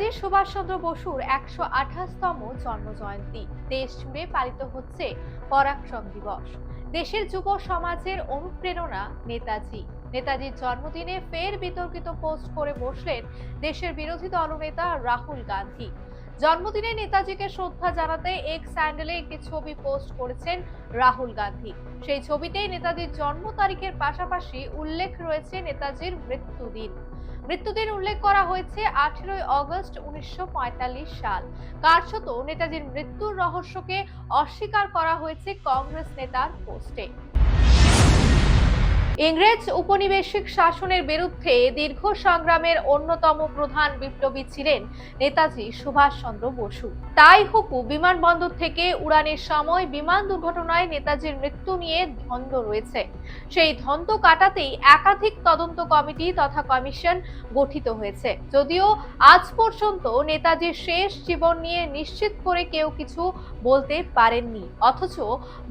নেতাজি সুভাষচন্দ্র বসুর একশো আঠাশতম জন্ম জয়ন্তী দেশ জুড়ে পালিত হচ্ছে পরাক্রম দিবস। দেশের যুব সমাজের অনুপ্রেরণা নেতাজি। নেতাজির জন্মদিনে ফের বিতর্কিত পোস্ট করে বসলেন দেশের বিরোধী দলনেতা রাহুল গান্ধী। জন্মদিনে নেতাজিকে শ্রদ্ধা জানাতে এক স্যান্ডেলে একটি ছবি পোস্ট করেছেন রাহুল গান্ধী। সেই ছবিতেই নেতাজির জন্ম তারিখের পাশাপাশি উল্লেখ রয়েছে নেতাজির মৃত্যুদিন। মৃত্যুদিন উল্লেখ করা হয়েছে আঠেরোই অগস্ট উনিশশো পঁয়তাল্লিশ সাল। কার্যত নেতাজির মৃত্যুর রহস্যকে অস্বীকার করা হয়েছে কংগ্রেস নেতার পোস্টে। ইংরেজ উপনিবেশিক শাসনের বিরুদ্ধে দীর্ঘ সংগ্রামের অন্যতম প্রধান বিপ্লবী ছিলেন নেতাজি সুভাষচন্দ্র বসু। তাই হুকু বিমানবন্দর থেকে উড়ানের সময় বিমান দুর্ঘটনায় নেতাজির মৃত্যু নিয়ে ধন্দ রয়েছে। সেই দ্বন্দ্ব কাটাতেই একাধিক তদন্ত কমিটি তথা কমিশন গঠিত হয়েছে। যদিও আজ পর্যন্ত নেতাজির শেষ জীবন নিয়ে নিশ্চিত করে কেউ কিছু বলতে পারেননি। অথচ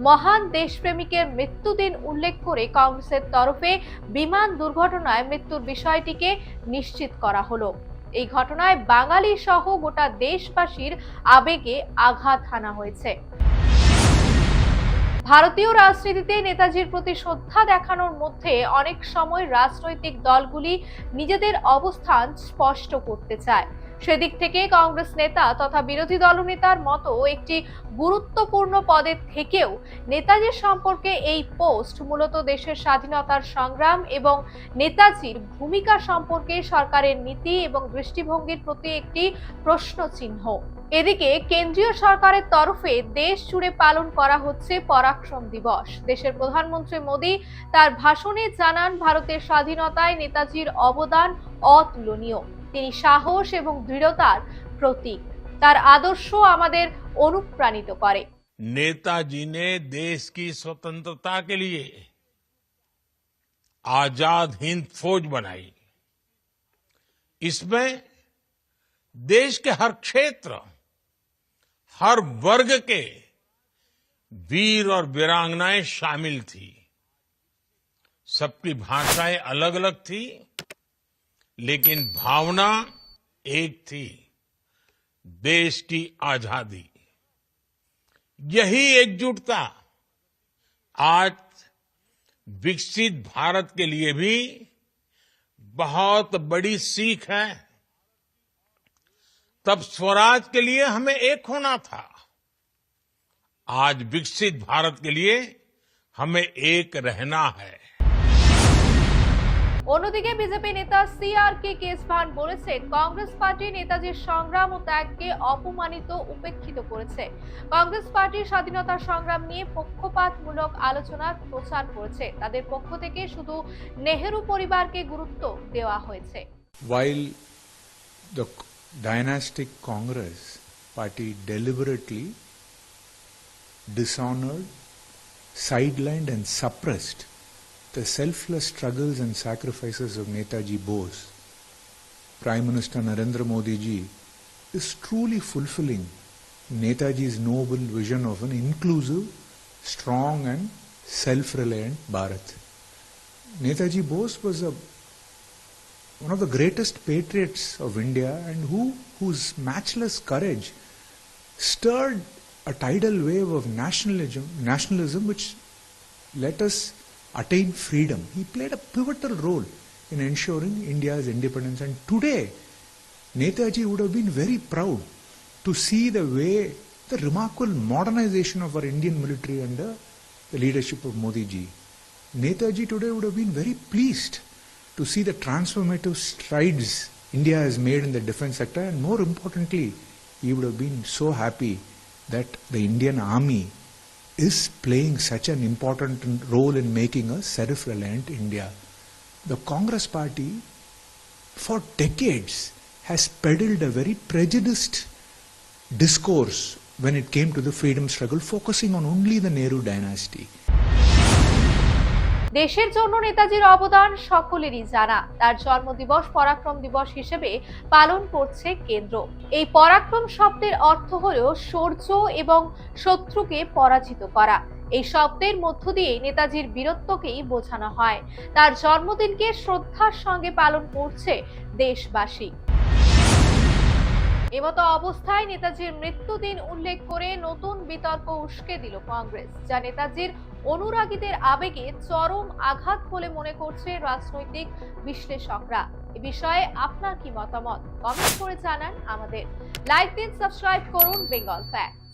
মহান দেশপ্রেমিকের মৃত্যুদিন উল্লেখ করে কংগ্রেসের তরফে বিমান দুর্ঘটনায় মৃত্যুর বিষয়টিকে নিশ্চিত করা হলো। এই ঘটনায় বাঙালি সহ গোটা দেশবাসীর আবেগে আঘাত হানা হয়েছে। ভারতীয় রাজনীতিতে নেতাজির প্রতি শ্রদ্ধা দেখানোর মধ্যে অনেক সময় রাজনৈতিক দলগুলি নিজেদের অবস্থান স্পষ্ট করতে চায়। সেদিক থেকে কংগ্রেস নেতা তথা বিরোধী দলনেতার মতো একটি গুরুত্বপূর্ণ পদের থেকেও নেতাজির সম্পর্কে এই পোস্ট মূলত দেশের স্বাধীনতার সংগ্রাম এবং নেতাজির ভূমিকা সম্পর্কে সরকারের নীতি এবং দৃষ্টিভঙ্গির প্রতি একটি প্রশ্ন চিহ্ন এদিকে কেন্দ্রীয় সরকারের তরফে দেশ জুড়ে পালন করা হচ্ছে পরাক্রম দিবস। দেশের প্রধানমন্ত্রী মোদী তার ভাষণে জানান, ভারতের স্বাধীনতায় নেতাজির অবদান অতুলনীয়। তিনি সাহস এবং দৃঢ়তার প্রতীক তার আদর্শ আমাদের অনুপ্রাণিত করে नेताजी ने देश की स्वतंत्रता के लिए आजाद हिंद फौज बनाई इसमें देश के हर क्षेत्र हर वर्ग के वीर और वीरांगनाएं शामिल थी सबकी भाषाएं अलग अलग थी लेकिन भावना एक थी, देश की आज़ादी। यही एकजुटता आज विकसित भारत के लिए भी बहुत बड़ी सीख है। तब स्वराज के लिए हमें एक होना था। आज विकसित भारत के लिए हमें एक रहना है। অন্যদিকে বিজেপি নেতা সি আর কে কেসভান বলেছেন কংগ্রেস পার্টি নেতাজির সংগ্রাম ও ত্যাগকে অপমানিত উপেক্ষিত করেছে। কংগ্রেস পার্টি স্বাধীনতা সংগ্রাম নিয়ে পক্ষপাতমূলক আলোচনার প্রচার করেছে। তাদের পক্ষ থেকে শুধু নেহেরু পরিবারকে গুরুত্ব দেওয়া হয়েছে। While the dynastic Congress party deliberately dishonored, sidelined, and suppressed the selfless struggles and sacrifices of Netaji Bose, Prime Minister Narendra Modi ji is truly fulfilling Netaji's noble vision of an inclusive, strong, and self reliant Bharat. Netaji Bose was a one of the greatest patriots of India and who, whose matchless courage stirred a tidal wave of nationalism, nationalism which let us attain freedom. He played a pivotal role in ensuring India's independence. And today, Netaji would have been very proud to see the way, the remarkable modernization of our Indian military under the leadership of Modi ji. Netaji today would have been very pleased to see the transformative strides India has made in the defense sector, and more importantly, he would have been so happy that the Indian army is playing such an important role in making a self reliant India. The Congress party, for decades, has peddled a very prejudiced discourse when it came to the freedom struggle, focusing on only the Nehru dynasty. দেশের জন্য নেতাজির অবদান সকলেরই জানা। তার জন্মদিবস, পরাক্রম দিবস হিসেবে পালন করছে কেন্দ্র। এই পরাক্রম শব্দের অর্থ হল শৌর্য এবং শত্রুকে পরাজিত করা। এই শব্দের মধ্য দিয়ে নেতাজির বীরত্বকেই বোঝানো হয়। তার জন্মদিনকে শ্রদ্ধার সঙ্গে পালন করছে দেশবাসী। এমতো অবস্থায় নেতাজির মৃত্যুদিন উল্লেখ করে নতুন বিতর্ক উস্কে দিল কংগ্রেস, যা নেতাজির অনুরাগীদের আবেগে চরম আঘাত বলে মনে করছে রাজনৈতিক বিশ্লেষকরা। এ বিষয়ে আপনার কি মতামত? কমেন্ট করে জানান আমাদের। লাইক দিন, সাবস্ক্রাইব করুন বেঙ্গল ফ্যাক্টস।